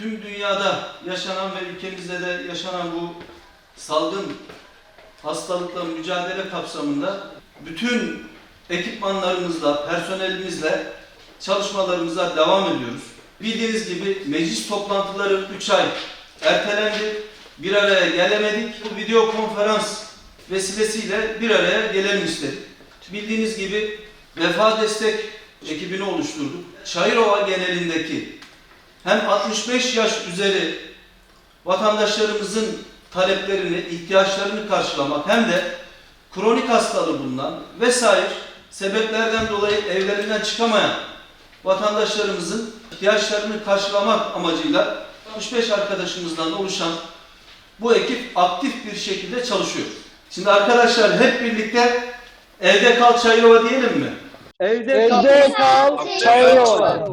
tüm dünyada yaşanan ve ülkemizde de yaşanan bu salgın hastalıkla mücadele kapsamında bütün ekipmanlarımızla, personelimizle çalışmalarımıza devam ediyoruz. Bildiğiniz gibi meclis toplantıları 3 ay ertelendi. Bir araya gelemedik. Bu video konferans vesilesiyle bir araya gelelim istedik. Bildiğiniz gibi vefa destek ekibini oluşturduk. Çayırova genelindeki hem 65 yaş üzeri vatandaşlarımızın taleplerini, ihtiyaçlarını karşılamak hem de kronik hastalığı bulunan vesaire sebeplerden dolayı evlerinden çıkamayan vatandaşlarımızın ihtiyaçlarını karşılamak amacıyla 65 arkadaşımızdan oluşan bu ekip aktif bir şekilde çalışıyor. Şimdi arkadaşlar hep birlikte evde kal Çayırova diyelim mi? Evde kal, Çayırova.